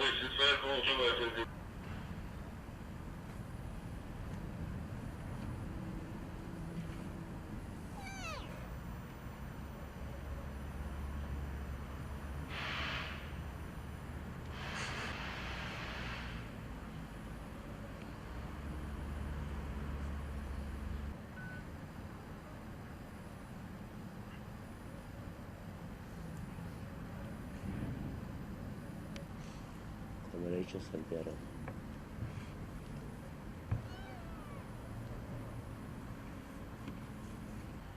Kamerayı çözsem bir ara.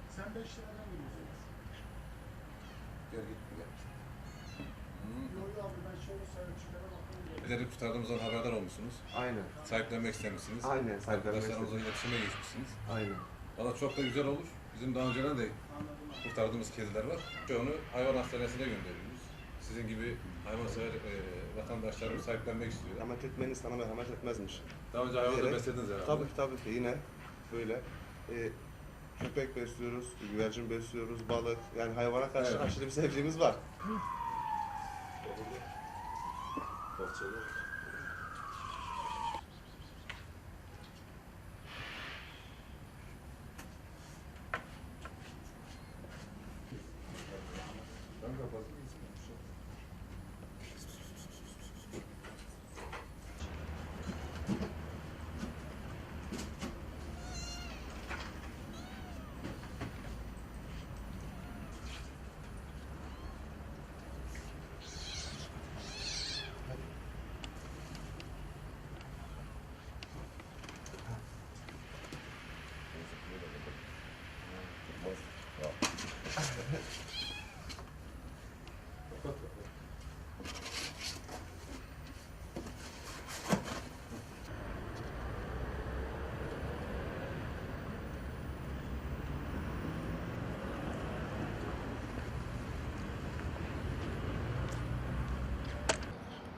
Sen 5 liradan veriyorsun. Gel git gel. Yok yok abi ben şöyle söyle çıkara bakıyorum. Bizleri kurtardığımızdan haberdar olmuşsunuz. Aynen. Sahiplenmek istemişsiniz. Aynen, sahiplenmek Arkadaşlarımızla iletişime geçmişsiniz. Aynen. Valla çok da güzel olur. Bizim daha önceden de kurtardığımız kediler var. Çoğunu hayvan hastanesine gönderiyoruz. Sizin gibi hayvansever e, vatandaşlarımız sahiplenmek istiyor. Rahmet etmeyen insana merhamet etmezmiş. Daha önce hayvanı da Diyerek- beslediniz herhalde. Tabii ki tabii ki yine böyle e, köpek besliyoruz, güvercin besliyoruz, balık. Yani hayvana karşı Evet. aşırı bir sevgimiz var. Ben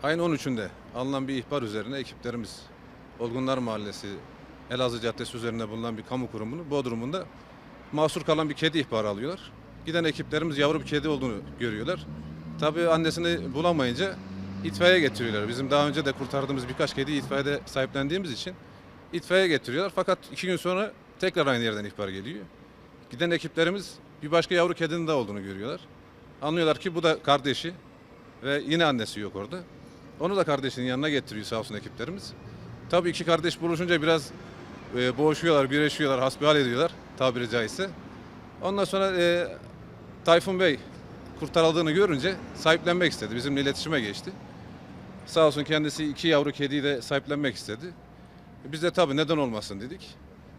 Ayın 13'ünde alınan bir ihbar üzerine ekiplerimiz Olgunlar Mahallesi Elazığ Caddesi üzerinde bulunan bir kamu kurumunun Bodrum'unda mahsur kalan bir kedi ihbarı alıyorlar. Giden ekiplerimiz yavru bir kedi olduğunu görüyorlar. Tabii annesini bulamayınca itfaiye getiriyorlar. Bizim daha önce de kurtardığımız birkaç kedi itfaiyede sahiplendiğimiz için itfaiye getiriyorlar. Fakat iki gün sonra tekrar aynı yerden ihbar geliyor. Giden ekiplerimiz bir başka yavru kedinin daha olduğunu görüyorlar. Anlıyorlar ki bu da kardeşi ve yine annesi yok orada. Onu da kardeşinin yanına getiriyor sağ olsun ekiplerimiz. Tabii iki kardeş buluşunca biraz e, boğuşuyorlar, birleşiyorlar, hasbihal ediyorlar tabiri caizse. Ondan sonra e, Tayfun Bey kurtarıldığını görünce sahiplenmek istedi. Bizimle iletişime geçti. Sağ olsun kendisi iki yavru kediyi de sahiplenmek istedi. Biz de tabii neden olmasın dedik.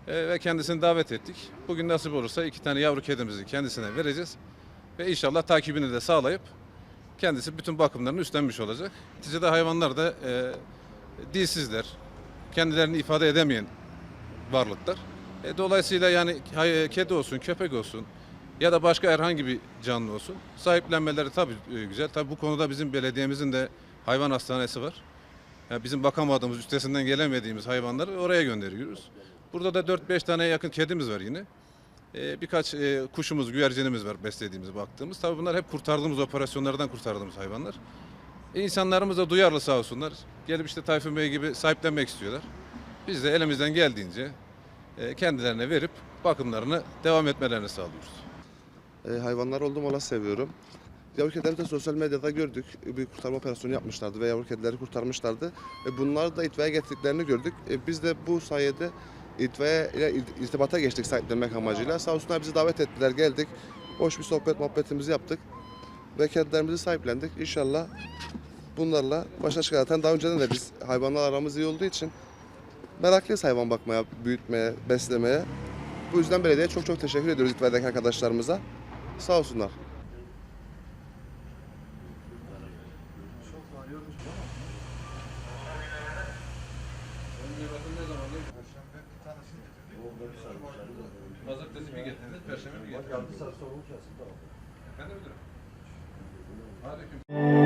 E, ve kendisini davet ettik. Bugün nasip olursa iki tane yavru kedimizi kendisine vereceğiz. Ve inşallah takibini de sağlayıp kendisi bütün bakımlarını üstlenmiş olacak. Neticede hayvanlar da e, dilsizler, kendilerini ifade edemeyen varlıklar. E, dolayısıyla yani kedi olsun, köpek olsun ya da başka herhangi bir canlı olsun sahiplenmeleri tabii e, güzel. Tabii bu konuda bizim belediyemizin de hayvan hastanesi var. Yani bizim bakamadığımız, üstesinden gelemediğimiz hayvanları oraya gönderiyoruz. Burada da 4-5 tane yakın kedimiz var yine. Ee, birkaç e, kuşumuz, güvercinimiz var beslediğimiz, baktığımız. Tabii bunlar hep kurtardığımız operasyonlardan kurtardığımız hayvanlar. E, insanlarımız da duyarlı sağ olsunlar. Gelip işte Tayfun Bey gibi sahiplenmek istiyorlar. Biz de elimizden geldiğince e, kendilerine verip bakımlarını devam etmelerini sağlıyoruz. E, hayvanlar oldum ola seviyorum. Yavru kedileri de sosyal medyada gördük. Bir kurtarma operasyonu yapmışlardı ve yavru kedileri kurtarmışlardı. E, bunlar da itfaiye getirdiklerini gördük. E, biz de bu sayede itfaiye ile ir- irtibata geçtik sahiplenmek amacıyla. Sağ olsunlar bizi davet ettiler, geldik. Hoş bir sohbet muhabbetimizi yaptık. Ve kedilerimizi sahiplendik. İnşallah bunlarla başa çıkar. Zaten daha önceden de biz hayvanlar aramız iyi olduğu için meraklıyız hayvan bakmaya, büyütmeye, beslemeye. Bu yüzden belediyeye çok çok teşekkür ediyoruz itfaiyedeki arkadaşlarımıza. Sağ olsunlar. Pazartesi getirdiniz, perşembe getirdiniz. Efendim müdürüm? Aleyküm.